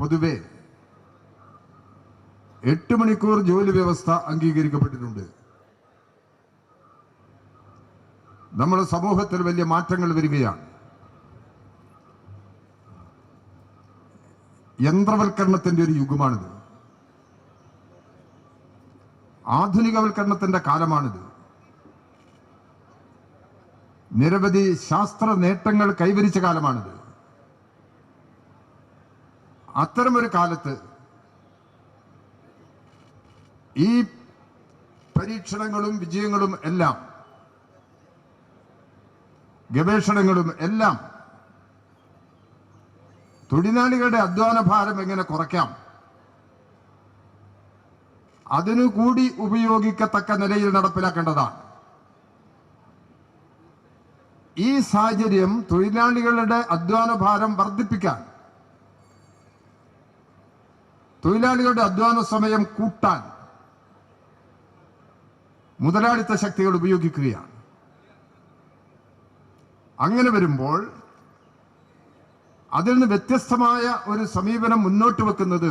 പൊതുവെ എട്ട് മണിക്കൂർ ജോലി വ്യവസ്ഥ അംഗീകരിക്കപ്പെട്ടിട്ടുണ്ട്. നമ്മുടെ സമൂഹത്തിൽ വലിയ മാറ്റങ്ങൾ വരികയാണ്. യന്ത്രവൽക്കരണത്തിന്റെ ഒരു യുഗമാണിത്. ആധുനികവൽക്കരണത്തിന്റെ കാലമാണിത്. നിരവധി ശാസ്ത്ര നേട്ടങ്ങൾ കൈവരിച്ച കാലമാണിത്. അത്തരമൊരു കാലത്ത് ഈ പരീക്ഷണങ്ങളും വിജയങ്ങളും എല്ലാം ഗവേഷണങ്ങളും എല്ലാം തൊഴിലാളികളുടെ അധ്വാന ഭാരം എങ്ങനെ കുറയ്ക്കാം? അതിനു കൂടി ഉപയോഗിക്കത്തക്ക നിലയിൽ നടപ്പിലാക്കേണ്ടതാണ്. ഈ സാഹചര്യം തൊഴിലാളികളുടെ അധ്വാന ഭാരം വർദ്ധിപ്പിക്കാൻ തൊഴിലാളികളുടെ അധ്വാന സമയം കൂട്ടാൻ മുതലാളിത്ത ശക്തികൾ ഉപയോഗിക്കുകയാണ്. അങ്ങനെ വരുമ്പോൾ അതിൽ നിന്ന് വ്യത്യസ്തമായ ഒരു സമീപനം മുന്നോട്ട് വെക്കുന്നത്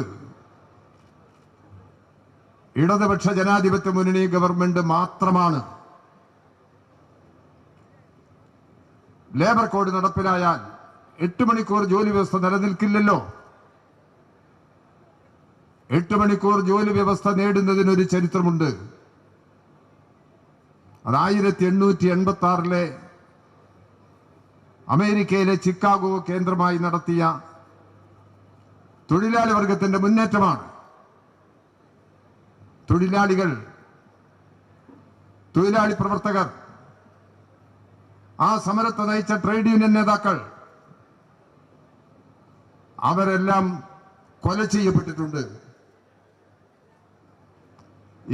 ഇടതുപക്ഷ ജനാധിപത്യ മുന്നണി ഗവൺമെന്റ് മാത്രമാണ്. ലേബർ കോഡ് നടപ്പിലായാൽ എട്ട് മണിക്കൂർ ജോലി വ്യവസ്ഥ നിലനിൽക്കില്ലല്ലോ. എട്ട് മണിക്കൂർ ജോലി വ്യവസ്ഥ നേടുന്നതിനൊരു ചരിത്രമുണ്ട്. അത് ആയിരത്തി എണ്ണൂറ്റി എൺപത്തി ആറിലെ അമേരിക്കയിലെ ചിക്കാഗോ കേന്ദ്രമായി നടത്തിയ തൊഴിലാളി വർഗത്തിന്റെ മുന്നേറ്റമാണ്. തൊഴിലാളികൾ തൊഴിലാളി പ്രവർത്തകർ ആ സമരത്തെ നയിച്ച ട്രേഡ് യൂണിയൻ നേതാക്കൾ അവരെല്ലാം കൊല ചെയ്യപ്പെട്ടിട്ടുണ്ട്.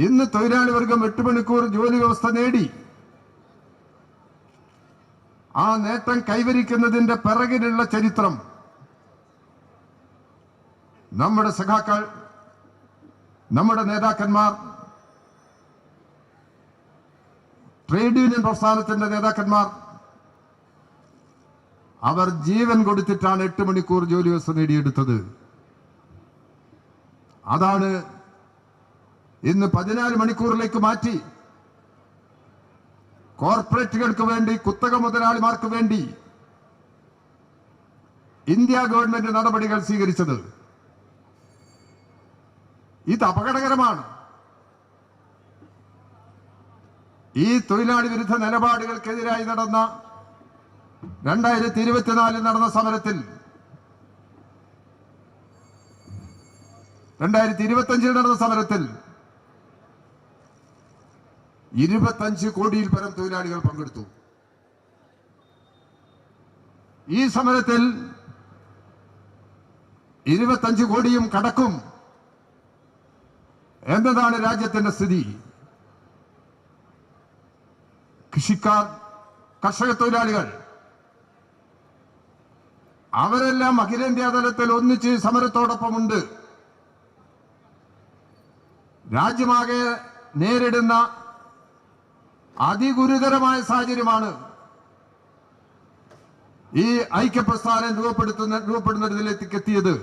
ഇന്ന് തൊഴിലാളി വർഗം എട്ട് മണിക്കൂർ ജോലി വ്യവസ്ഥ നേടി. ആ നേട്ടം കൈവരിക്കുന്നതിന്റെ പിറകിലുള്ള ചരിത്രം. നമ്മുടെ സഖാക്കൾ നമ്മുടെ നേതാക്കന്മാർ ട്രേഡ് യൂണിയൻ പ്രസ്ഥാനത്തിന്റെ നേതാക്കന്മാർ അവർ ജീവൻ കൊടുത്തിട്ടാണ് എട്ട് മണിക്കൂർ ജോലി വ്യവസ്ഥ നേടിയെടുത്തത്. അതാണ് ഇന്ന് പതിനാല് മണിക്കൂറിലേക്ക് മാറ്റി. കോർപ്പറേറ്റുകൾക്ക് വേണ്ടി കുത്തക മുതലാളിമാർക്ക് വേണ്ടി ഇന്ത്യ ഗവൺമെന്റ് നടപടികൾ സ്വീകരിച്ചത്. ഇത് അപകടകരമാണ്. ഈ തൊഴിലാളി വിരുദ്ധ നിലപാടുകൾക്കെതിരായി നടന്ന രണ്ടായിരത്തി ഇരുപത്തിനാലിൽ നടന്ന സമരത്തിൽ രണ്ടായിരത്തി ഇരുപത്തി നടന്ന സമരത്തിൽ ഇരുപത്തഞ്ച് കോടിയിൽ പരം തൊഴിലാളികൾ പങ്കെടുത്തു. ഈ സമരത്തിൽ ഇരുപത്തഞ്ച് കോടിയും കടക്കും. എന്നതാണ് രാജ്യത്തിന്റെ സ്ഥിതി. കൃഷിക്കാർ കർഷക തൊഴിലാളികൾ അവരെല്ലാം അഖിലേന്ത്യാ തലത്തിൽ ഒന്നിച്ച് സമരത്തോടൊപ്പമുണ്ട്. രാജ്യമാകെ നേരിടുന്ന അതിഗുരുതരമായ സാഹചര്യമാണ് ഈ ഐക്യപ്രസ്ഥാനം രൂപപ്പെടുത്തുന്ന രൂപപ്പെടുന്നതിലേക്ക് എത്തിയത്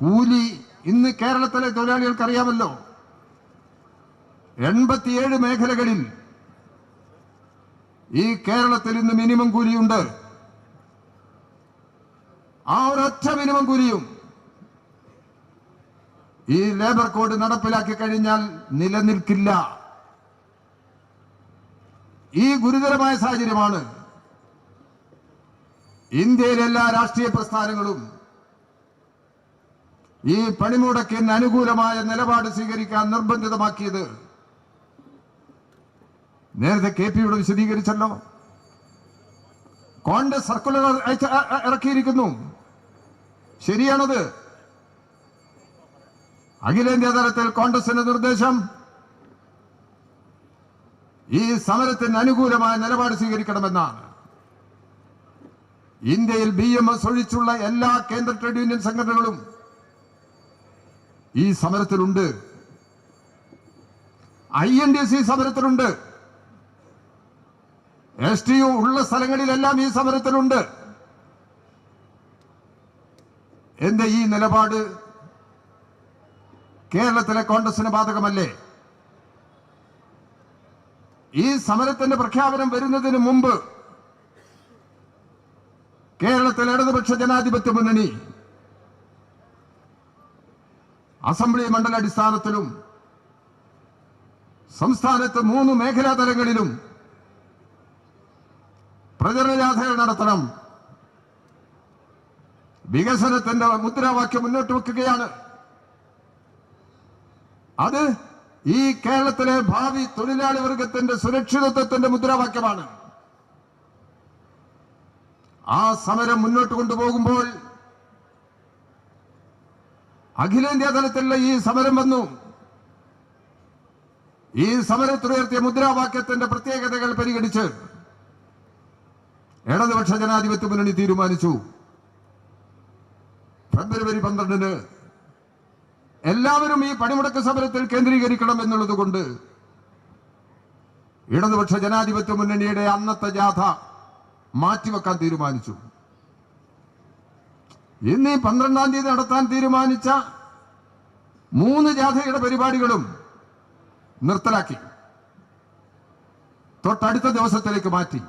കൂലി ഇന്ന് കേരളത്തിലെ തൊഴിലാളികൾക്ക് അറിയാമല്ലോ എൺപത്തിയേഴ് മേഖലകളിൽ ഈ കേരളത്തിൽ ഇന്ന് മിനിമം കൂലിയുണ്ട്. ആ ഒരൊറ്റ മിനിമം കൂലിയും ഈ ലേബർ കോഡ് നടപ്പിലാക്കി കഴിഞ്ഞാൽ നിലനിൽക്കില്ല. ഈ ഗുരുതരമായ സാഹചര്യമാണ് ഇന്ത്യയിലെ എല്ലാ രാഷ്ട്രീയ പ്രസ്ഥാനങ്ങളും ഈ പണിമുടക്കിന് അനുകൂലമായ നിലപാട് സ്വീകരിക്കാൻ നിർബന്ധിതമാക്കിയത് നേരത്തെ കെ പിയോട് വിശദീകരിച്ചല്ലോ. കോൺഗ്രസ് സർക്കുലർ ഇറക്കിയിരിക്കുന്നു. ശരിയാണത്. അഖിലേന്ത്യാ തലത്തിൽ കോൺഗ്രസിന്റെ നിർദ്ദേശം ഈ സമരത്തിന് അനുകൂലമായ നിലപാട് സ്വീകരിക്കണമെന്നാണ്. ഇന്ത്യയിൽ ബി എം എസ് ഒഴിച്ചുള്ള എല്ലാ കേന്ദ്ര ട്രേഡ് യൂണിയൻ സംഘടനകളും ഈ സമരത്തിലുണ്ട്. ഐ എൻ ഡി സി സമരത്തിലുണ്ട്. എസ് ടി യു ഉള്ള സ്ഥലങ്ങളിലെല്ലാം ഈ സമരത്തിലുണ്ട്. എന്റെ ഈ നിലപാട് കേരളത്തിലെ കോൺഗ്രസിന് ബാധകമല്ലേ? ഈ സമരത്തിന്റെ പ്രഖ്യാപനം വരുന്നതിന് മുമ്പ് കേരളത്തിലെ ഇടതുപക്ഷ ജനാധിപത്യ മുന്നണി അസംബ്ലി മണ്ഡലാടിസ്ഥാനത്തിലും സംസ്ഥാനത്ത് മൂന്ന് മേഖലാ തലങ്ങളിലും പ്രചരണ ജാഥകൾ നടത്തണം. വികസനത്തിന്റെ മുദ്രാവാക്യം മുന്നോട്ട് വെക്കുകയാണ്. അത് ഈ കേരളത്തിലെ ഭാവി തൊഴിലാളി വർഗത്തിന്റെ സുരക്ഷിതത്വത്തിന്റെ മുദ്രാവാക്യമാണ്. ആ സമരം മുന്നോട്ട് കൊണ്ടുപോകുമ്പോൾ അഖിലേന്ത്യാ തലത്തിലുള്ള ഈ സമരം വന്നു. ഈ സമരത്തിലുയർത്തിയ മുദ്രാവാക്യത്തിന്റെ പ്രത്യേകതകൾ പരിഗണിച്ച് ഇടതുപക്ഷ ജനാധിപത്യ മുന്നണി തീരുമാനിച്ചു. ഫെബ്രുവരി പന്ത്രണ്ടിന് എല്ലാവരും ഈ പണിമുടക്ക് സമരത്തിൽ കേന്ദ്രീകരിക്കണം എന്നുള്ളത് കൊണ്ട് ഇടതുപക്ഷ ജനാധിപത്യ മുന്നണിയുടെ അന്നത്തെ ജാഥ മാറ്റിവെക്കാൻ തീരുമാനിച്ചു. ഇന്ന് ഈ പന്ത്രണ്ടാം തീയതി നടത്താൻ തീരുമാനിച്ച മൂന്ന് ജാഥയുടെ പരിപാടികളും നിർത്തലാക്കി. തൊട്ടടുത്ത ദിവസത്തിലേക്ക് മാറ്റി.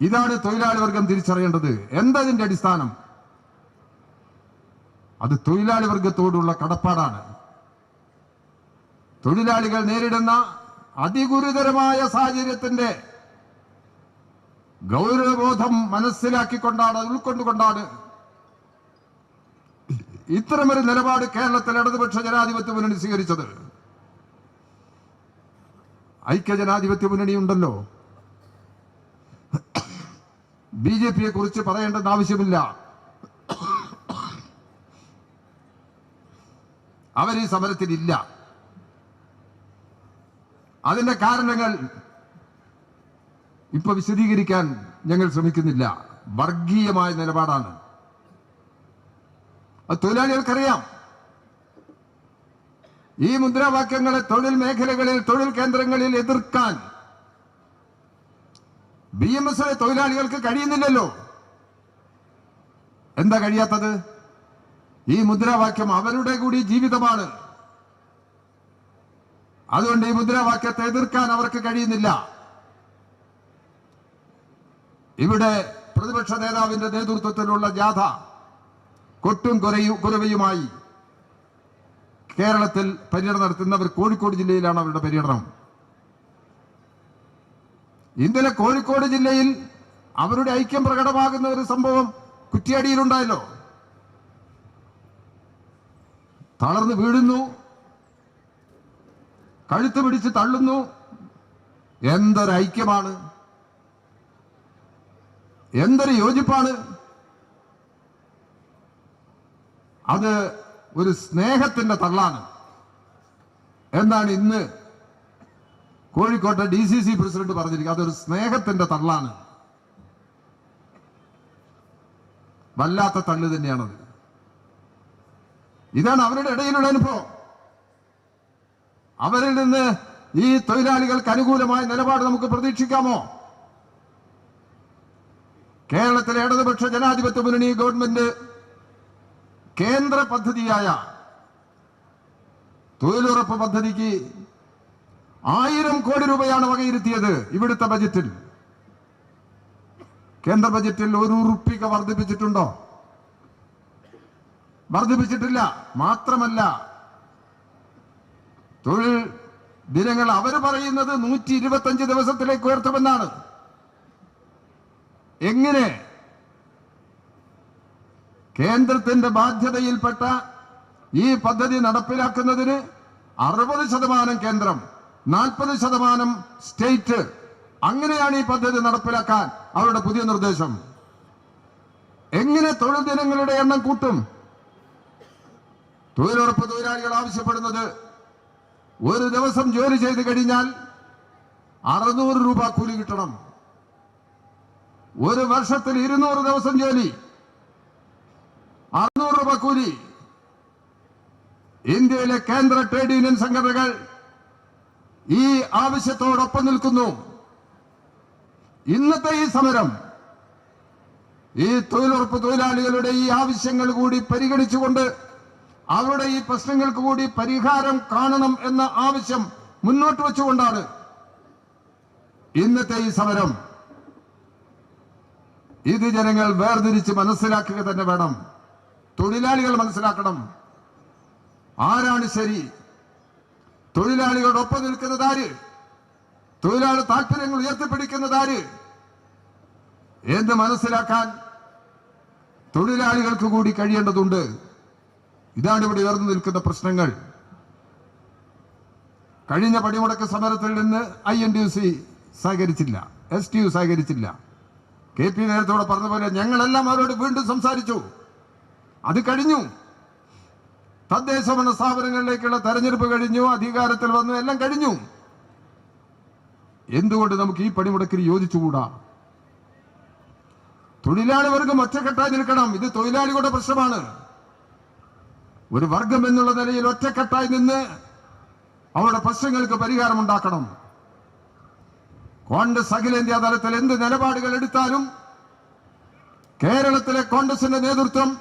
ഇതാണ് തൊഴിലാളി വർഗം തിരിച്ചറിയേണ്ടത്. എന്തതിന്റെ അടിസ്ഥാനം? അത് തൊഴിലാളി വർഗത്തോടുള്ള കടപ്പാടാണ്. തൊഴിലാളികൾ നേരിടുന്ന അതിഗുരുതരമായ സാഹചര്യത്തിന്റെ ഗൗരവബോധം മനസ്സിലാക്കിക്കൊണ്ടാണ് ഉൾക്കൊണ്ടുകൊണ്ടാണ് ഇത്തരമൊരു നിലപാട് കേരളത്തിൽ ഇടതുപക്ഷ ജനാധിപത്യ മുന്നണി സ്വീകരിച്ചത്. ഐക്യ ജനാധിപത്യ മുന്നണി ഉണ്ടല്ലോ. ബി ജെ പിയെ കുറിച്ച് പറയേണ്ടെന്ന് ആവശ്യമില്ല. അവർ ഈ സമരത്തിലില്ല അതിന്റെ കാരണങ്ങൾ ഇപ്പൊ വിശദീകരിക്കാൻ ഞങ്ങൾ ശ്രമിക്കുന്നില്ല. വർഗീയമായ നിലപാടാണ്. തൊഴിലാളികൾക്കറിയാം. ഈ മുദ്രാവാക്യങ്ങളെ തൊഴിൽ മേഖലകളിൽ തൊഴിൽ കേന്ദ്രങ്ങളിൽ എതിർക്കാൻ ബി എം എസ് തൊഴിലാളികൾക്ക് കഴിയുന്നില്ലല്ലോ. എന്താ കഴിയാത്തത്? ഈ മുദ്രാവാക്യം അവരുടെ കൂടി ജീവിതമാണ്. അതുകൊണ്ട് ഈ മുദ്രാവാക്യത്തെ എതിർക്കാൻ അവർക്ക് കഴിയുന്നില്ല. ഇവിടെ പ്രതിപക്ഷ നേതാവിന്റെ നേതൃത്വത്തിലുള്ള ജാഥ കൊട്ടും കുറവയുമായി കേരളത്തിൽ പര്യടനം നടത്തുന്നവർ കോഴിക്കോട് ജില്ലയിലാണ് അവരുടെ പര്യടനം. ഇന്നലെ കോഴിക്കോട് ജില്ലയിൽ അവരുടെ ഐക്യം പ്രകടമാകുന്ന ഒരു സംഭവം കുറ്റിയാടിയിലുണ്ടായല്ലോ. തളർന്ന് വീഴുന്നു. കഴുത്ത് പിടിച്ച് തള്ളുന്നു. എന്തൊരു ഐക്യമാണ്. എന്തൊരു യോജിപ്പാണ്. അത് ഒരു സ്നേഹത്തിന്റെ തള്ളാണ്. എന്നാണ് ഇന്ന് കോഴിക്കോട്ടെ ഡി സി സി പ്രസിഡന്റ് പറഞ്ഞിരിക്കുന്നത്? അതൊരു സ്നേഹത്തിന്റെ തള്ളാണ്. വല്ലാത്ത തള്ളു തന്നെയാണത്. ഇതാണ് അവരുടെ ഇടയിലുള്ള അനുഭവം. അവരിൽ നിന്ന് ഈ തൊഴിലാളികൾക്ക് അനുകൂലമായ നിലപാട് നമുക്ക് പ്രതീക്ഷിക്കാമോ? കേരളത്തിലെ ഇടതുപക്ഷ ജനാധിപത്യ മുന്നണി ഗവൺമെന്റ് കേന്ദ്ര പദ്ധതിയായ തൊഴിലുറപ്പ് പദ്ധതിക്ക് ആയിരം കോടി രൂപയാണ് വകയിരുത്തിയത് ഇവിടുത്തെ ബജറ്റിൽ. കേന്ദ്ര ബജറ്റിൽ ഒരു ഉറുപ്പിക വർദ്ധിപ്പിച്ചിട്ടുണ്ടോ? വർദ്ധിപ്പിച്ചിട്ടില്ല മാത്രമല്ല തൊഴിൽ ദിനങ്ങൾ അവർ പറയുന്നത് നൂറ്റി ഇരുപത്തഞ്ച് ദിവസത്തിലേക്ക് ഉയർത്തുമെന്നാണ്. എങ്ങനെ കേന്ദ്രത്തിന്റെ ബാധ്യതയിൽപ്പെട്ട ഈ പദ്ധതി നടപ്പിലാക്കുന്നതിന് അറുപത് ശതമാനം കേന്ദ്രം നാൽപ്പത് ശതമാനം സ്റ്റേറ്റ് അങ്ങനെയാണ് ഈ പദ്ധതി നടപ്പിലാക്കാൻ അവരുടെ പുതിയ നിർദ്ദേശം. എങ്ങനെ തൊഴിൽ ദിനങ്ങളുടെ എണ്ണം കൂട്ടും? തൊഴിലുറപ്പ് തൊഴിലാളികൾ ആവശ്യപ്പെടുന്നത് ഒരു ദിവസം ജോലി ചെയ്ത് കഴിഞ്ഞാൽ അറുന്നൂറ് രൂപ കൂലി കിട്ടണം. ഒരു വർഷത്തിൽ ഇരുന്നൂറ് ദിവസം ജോലി. അറുന്നൂറ് രൂപ കൂലി. ഇന്ത്യയിലെ കേന്ദ്ര ട്രേഡ് യൂണിയൻ സംഘടനകൾ ഈ ആവശ്യത്തോടൊപ്പം നിൽക്കുന്നു. ഇന്നത്തെ ഈ സമരം ഈ തൊഴിലുറപ്പ് തൊഴിലാളികളുടെ ഈ ആവശ്യങ്ങൾ കൂടി പരിഗണിച്ചുകൊണ്ട് അവരുടെ ഈ പ്രശ്നങ്ങൾക്ക് കൂടി പരിഹാരം കാണണം എന്ന ആവശ്യം മുന്നോട്ട് വെച്ചുകൊണ്ടാണ് ഇന്നത്തെ ഈ സമരം. ഇത് ജനങ്ങൾ വേർതിരിച്ച് മനസ്സിലാക്കുക തന്നെ വേണം. തൊഴിലാളികൾ മനസ്സിലാക്കണം. ആരാണ് ശരി? തൊഴിലാളികളുടെ ഒപ്പം നിൽക്കുന്നത് ആര്? തൊഴിലാളി താല്പര്യങ്ങൾ ഉയർത്തിപ്പിടിക്കുന്നത് ആര്? എന്ന് മനസ്സിലാക്കാൻ തൊഴിലാളികൾക്ക് കൂടി കഴിയേണ്ടതുണ്ട്. ഇതാണ് ഇവിടെ ഉയർന്നു നിൽക്കുന്ന പ്രശ്നങ്ങൾ. കഴിഞ്ഞ പണിമുടക്ക് സമരത്തിൽ നിന്ന് I N T U C സഹകരിച്ചില്ല S T U സഹകരിച്ചില്ല. കെ പി നേരത്തോടെ പറഞ്ഞ പോലെ ഞങ്ങളെല്ലാം അവരോട് വീണ്ടും സംസാരിച്ചു. അത് കഴിഞ്ഞു. തദ്ദേശ ഭരണ സ്ഥാപനങ്ങളിലേക്കുള്ള തെരഞ്ഞെടുപ്പ് കഴിഞ്ഞു അധികാരത്തിൽ വന്നു എല്ലാം കഴിഞ്ഞു. എന്തുകൊണ്ട് നമുക്ക് ഈ പണിമുടക്കിൽ യോജിച്ചുകൂടാ? തൊഴിലാളി വർഗം ഒറ്റക്കെട്ടായി നിൽക്കണം. ഇത് തൊഴിലാളികളുടെ പ്രശ്നമാണ്. ഒരു വർഗം എന്നുള്ള നിലയിൽ ഒറ്റക്കെട്ടായി നിന്ന് അവരുടെ പ്രശ്നങ്ങൾക്ക് പരിഹാരമുണ്ടാക്കണം കോൺഗ്രസ് അഖിലേന്ത്യാ തലത്തിൽ എന്ത് നിലപാടുകൾ എടുത്താലും കേരളത്തിലെ കോൺഗ്രസിന്റെ നേതൃത്വം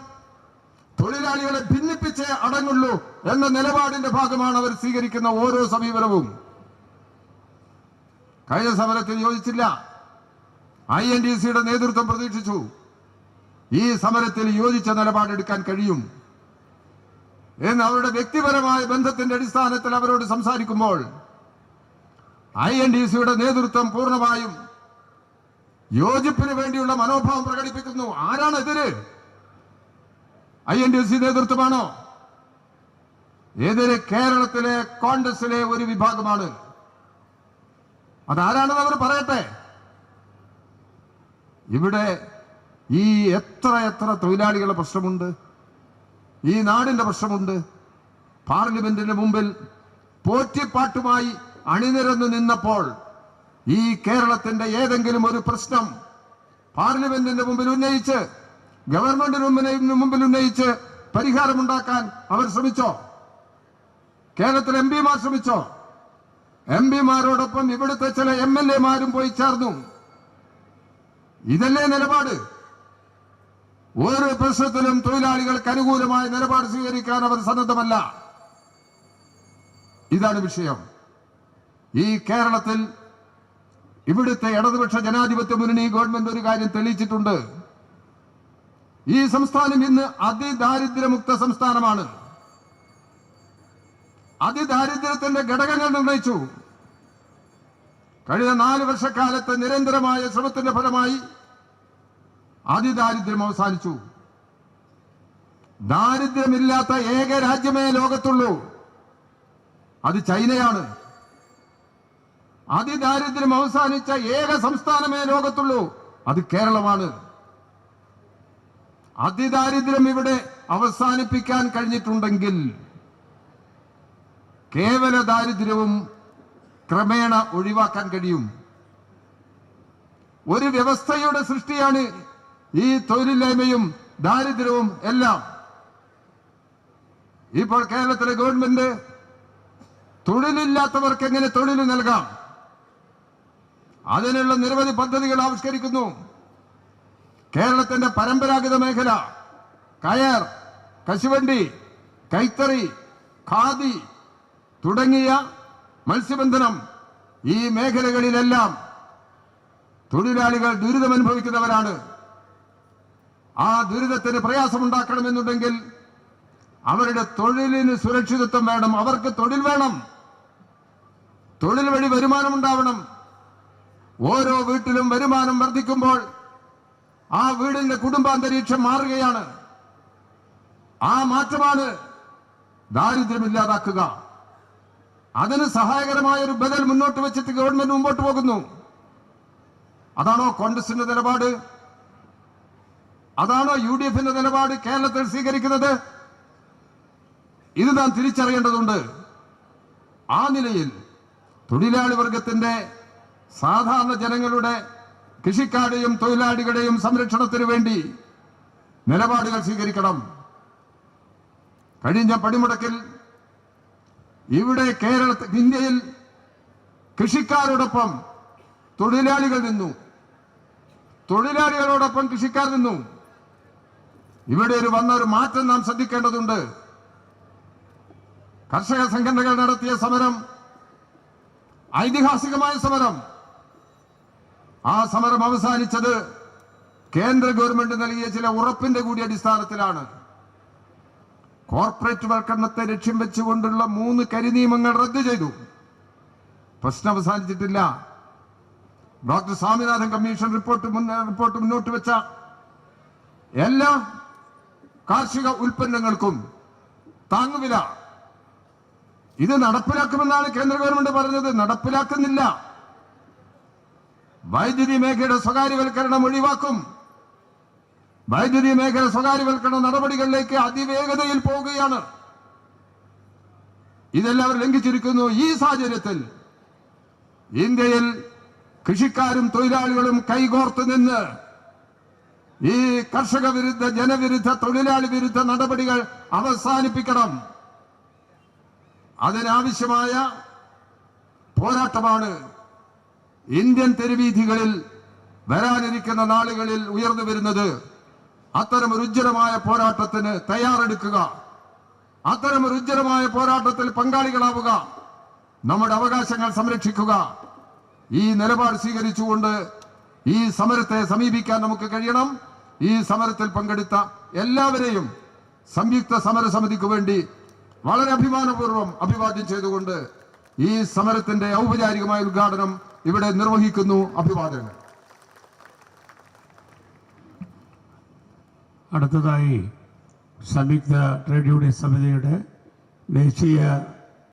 തൊഴിലാളികളെ ഭിന്നിപ്പിച്ചേ അടങ്ങുള്ളൂ എന്ന നിലപാടിന്റെ ഭാഗമാണ് അവർ സ്വീകരിക്കുന്ന ഓരോ സമീപനവും. കഴിഞ്ഞ സമരത്തിൽ യോജിച്ചില്ല. ഐ എൻ ഡി സിയുടെ നേതൃത്വം പ്രതീക്ഷിച്ചു. ഈ സമരത്തിൽ യോജിച്ച നിലപാടെടുക്കാൻ കഴിയും. എന്ന് അവരുടെ വ്യക്തിപരമായ ബന്ധത്തിന്റെ അടിസ്ഥാനത്തിൽ അവരോട് സംസാരിക്കുമ്പോൾ ഐ എൻ ഡി സിയുടെ നേതൃത്വം പൂർണമായും യോജിപ്പിന് വേണ്ടിയുള്ള മനോഭാവം പ്രകടിപ്പിക്കുന്നു. ആരാണ് എതിര്? ഐ എൻ ഡി സി നേതൃത്വമാണോ? എതിര് കേരളത്തിലെ കോൺഗ്രസിലെ ഒരു വിഭാഗമാണ്. അതാരാണെന്ന് അവർ പറയട്ടെ. ഇവിടെ ഈ എത്ര എത്ര തൊഴിലാളികളുടെ പ്രശ്നമുണ്ട്? ഈ നാടിന്റെ പ്രശ്നമുണ്ട്. പാർലമെന്റിന് മുമ്പിൽ പോറ്റിപ്പാട്ടുമായി അണിനിരന്നു നിന്നപ്പോൾ ഈ കേരളത്തിന്റെ ഏതെങ്കിലും ഒരു പ്രശ്നം പാർലമെന്റിന്റെ മുമ്പിൽ ഉന്നയിച്ച് ഗവൺമെന്റിന് മുമ്പിൽ ഉന്നയിച്ച് പരിഹാരമുണ്ടാക്കാൻ അവർ ശ്രമിച്ചോ? കേരളത്തിലെ എം പിമാർ ശ്രമിച്ചോ? എം പിമാരോടൊപ്പം ഇവിടുത്തെ ചില എം എൽ എമാരും പോയി ചേർന്നു. ഇതല്ലേ നിലപാട്? ഓരോ പ്രശ്നത്തിലും തൊഴിലാളികൾക്ക് അനുകൂലമായ നിലപാട് സ്വീകരിക്കാൻ അവർ സന്നദ്ധമല്ല. ഇതാണ് വിഷയം. ഈ കേരളത്തിൽ ഇവിടുത്തെ ഇടതുപക്ഷ ജനാധിപത്യ മുന്നണി ഗവൺമെന്റ് ഒരു കാര്യം തെളിയിച്ചിട്ടുണ്ട്. ഈ സംസ്ഥാനം ഇന്ന് അതിദാരിദ്ര്യമുക്ത സംസ്ഥാനമാണ്. അതിദാരിദ്ര്യത്തിന്റെ ഘടകങ്ങൾ നിർണയിച്ചു. കഴിഞ്ഞ നാല് വർഷക്കാലത്തെ നിരന്തരമായ ശ്രമത്തിന്റെ ഫലമായി അതിദാരിദ്ര്യം അവസാനിച്ചു. ദാരിദ്ര്യമില്ലാത്ത ഏക രാജ്യമേ ലോകത്തുള്ളൂ. അത് ചൈനയാണ്. അതിദാരിദ്ര്യം അവസാനിച്ച ഏക സംസ്ഥാനമേ ലോകത്തുള്ളൂ. അത് കേരളമാണ്. അതിദാരിദ്ര്യം ഇവിടെ അവസാനിപ്പിക്കാൻ കഴിഞ്ഞിട്ടുണ്ടെങ്കിൽ കേവല ദാരിദ്ര്യവും ക്രമേണ ഒഴിവാക്കാൻ കഴിയും. ഒരു വ്യവസ്ഥയുടെ സൃഷ്ടിയാണ് ഈ തൊഴിലില്ലായ്മയും ദാരിദ്ര്യവും എല്ലാം ഇപ്പോൾ കേരളത്തിലെ ഗവൺമെന്റ് തൊഴിലില്ലാത്തവർക്ക് എങ്ങനെ തൊഴിൽ നൽകാം? അതിനുള്ള നിരവധി പദ്ധതികൾ ആവിഷ്കരിക്കുന്നു. കേരളത്തിന്റെ പരമ്പരാഗത മേഖല കയർ കശുവണ്ടി കൈത്തറി ഖാദി തുടങ്ങിയ മത്സ്യബന്ധനം ഈ മേഖലകളിലെല്ലാം തൊഴിലാളികൾ ദുരിതമനുഭവിക്കുന്നവരാണ്. ആ ദുരിതത്തിന് പ്രയാസമുണ്ടാക്കണമെന്നുണ്ടെങ്കിൽ അവരുടെ തൊഴിലിന് സുരക്ഷിതത്വം വേണം. അവർക്ക് തൊഴിൽ വേണം. തൊഴിൽ വഴി വരുമാനം ഉണ്ടാവണം ഓരോ വീട്ടിലും വരുമാനം വർദ്ധിക്കുമ്പോൾ ആ വീടിന്റെ കുടുംബാന്തരീക്ഷം മാറുകയാണ്. ആ മാറ്റമാണ് ദാരിദ്ര്യമില്ലാതാക്കുക അതിന് സഹായകരമായ ഒരു ബദൽ മുന്നോട്ട് വെച്ചിട്ട് ഗവൺമെന്റ് മുമ്പോട്ട് പോകുന്നു. അതാണോ കോൺഗ്രസിന്റെ നിലപാട്? അതാണോ യു ഡി എഫിന്റെ നിലപാട് കേരളത്തിൽ സ്വീകരിക്കുന്നത്. ഇത് നാം തിരിച്ചറിയേണ്ടതുണ്ട്. ആ നിലയിൽ തൊഴിലാളി വർഗത്തിന്റെ സാധാരണ ജനങ്ങളുടെ കൃഷിക്കാരുടെയും തൊഴിലാളികളുടെയും സംരക്ഷണത്തിന് വേണ്ടി നിലപാടുകൾ സ്വീകരിക്കണം. കഴിഞ്ഞ പണിമുടക്കിൽ ഇവിടെ കേരളത്തിൽ ഇന്ത്യയിൽ കൃഷിക്കാരോടൊപ്പം തൊഴിലാളികൾ നിന്നു. തൊഴിലാളികളോടൊപ്പം കൃഷിക്കാർ നിന്നു. ഇവിടെ ഒരു വന്ന ഒരു മാറ്റം നാം ശ്രദ്ധിക്കേണ്ടതുണ്ട്. കർഷക സംഘടനകൾ നടത്തിയ സമരം ഐതിഹാസികമായ സമരം. ആ സമരം അവസാനിച്ചത് കേന്ദ്ര ഗവൺമെന്റ് നൽകിയ ചില ഉറപ്പിന്റെ കൂടി അടിസ്ഥാനത്തിലാണ്. കോർപ്പറേറ്റ് വൽക്കരണത്തെ ലക്ഷ്യം വെച്ചുകൊണ്ടുള്ള മൂന്ന് കരിനിയമങ്ങൾ റദ്ദു ചെയ്തു. പ്രശ്നം അവസാനിച്ചിട്ടില്ല. Doctor Swaminathan commission report report മുന്നോട്ട് വെച്ച എല്ലാ കാർഷിക ഉൽപ്പന്നങ്ങൾക്കും താങ്ങുവില. ഇത് നടപ്പിലാക്കുമെന്നാണ് കേന്ദ്ര ഗവൺമെന്റ് പറഞ്ഞത്. നടപ്പിലാക്കുന്നില്ല. വൈദ്യുതി മേഖലയുടെ സ്വകാര്യവൽക്കരണം ഒഴിവാക്കും. വൈദ്യുതി മേഖല സ്വകാര്യവൽക്കരണ നടപടികളിലേക്ക് അതിവേഗതയിൽ പോവുകയാണ്. ഇതെല്ലാവരും ലംഘിച്ചിരിക്കുന്നു. ഈ സാഹചര്യത്തിൽ ഇന്ത്യയിൽ കൃഷിക്കാരും തൊഴിലാളികളും കൈകോർത്ത് നിന്ന് ഈ കർഷക വിരുദ്ധ ജനവിരുദ്ധ തൊഴിലാളി വിരുദ്ധ നടപടികൾ അവസാനിപ്പിക്കണം. അതിനാവശ്യമായ പോരാട്ടമാണ് ഇന്ത്യൻ തെരുവീഥികളിൽ വരാനിരിക്കുന്ന നാളുകളിൽ ഉയർന്നു വരുന്നത്. അത്തരം ഒരു പോരാട്ടത്തിന് തയ്യാറെടുക്കുക. അത്തരം ഒരു പോരാട്ടത്തിൽ പങ്കാളികളാവുക. നമ്മുടെ അവകാശങ്ങൾ സംരക്ഷിക്കുക. ഈ നിലപാട് സ്വീകരിച്ചുകൊണ്ട് ഈ സമരത്തെ സമീപിക്കാൻ നമുക്ക് കഴിയണം. ഈ സമരത്തിൽ പങ്കെടുത്ത എല്ലാവരെയും സംയുക്ത സമര സമിതിക്ക് വേണ്ടി വളരെ അഭിമാനപൂർവം അഭിവാദ്യം ചെയ്തുകൊണ്ട് ഈ സമരത്തിന്റെ ഔപചാരികമായ ഉദ്ഘാടനം ഇവിടെ നിർവഹിക്കുന്നു അഭിവാദനങ്ങൾ അടുത്തതായി സംയുക്ത ട്രേഡ് യൂണിയൻ സമിതിയുടെ ദേശീയ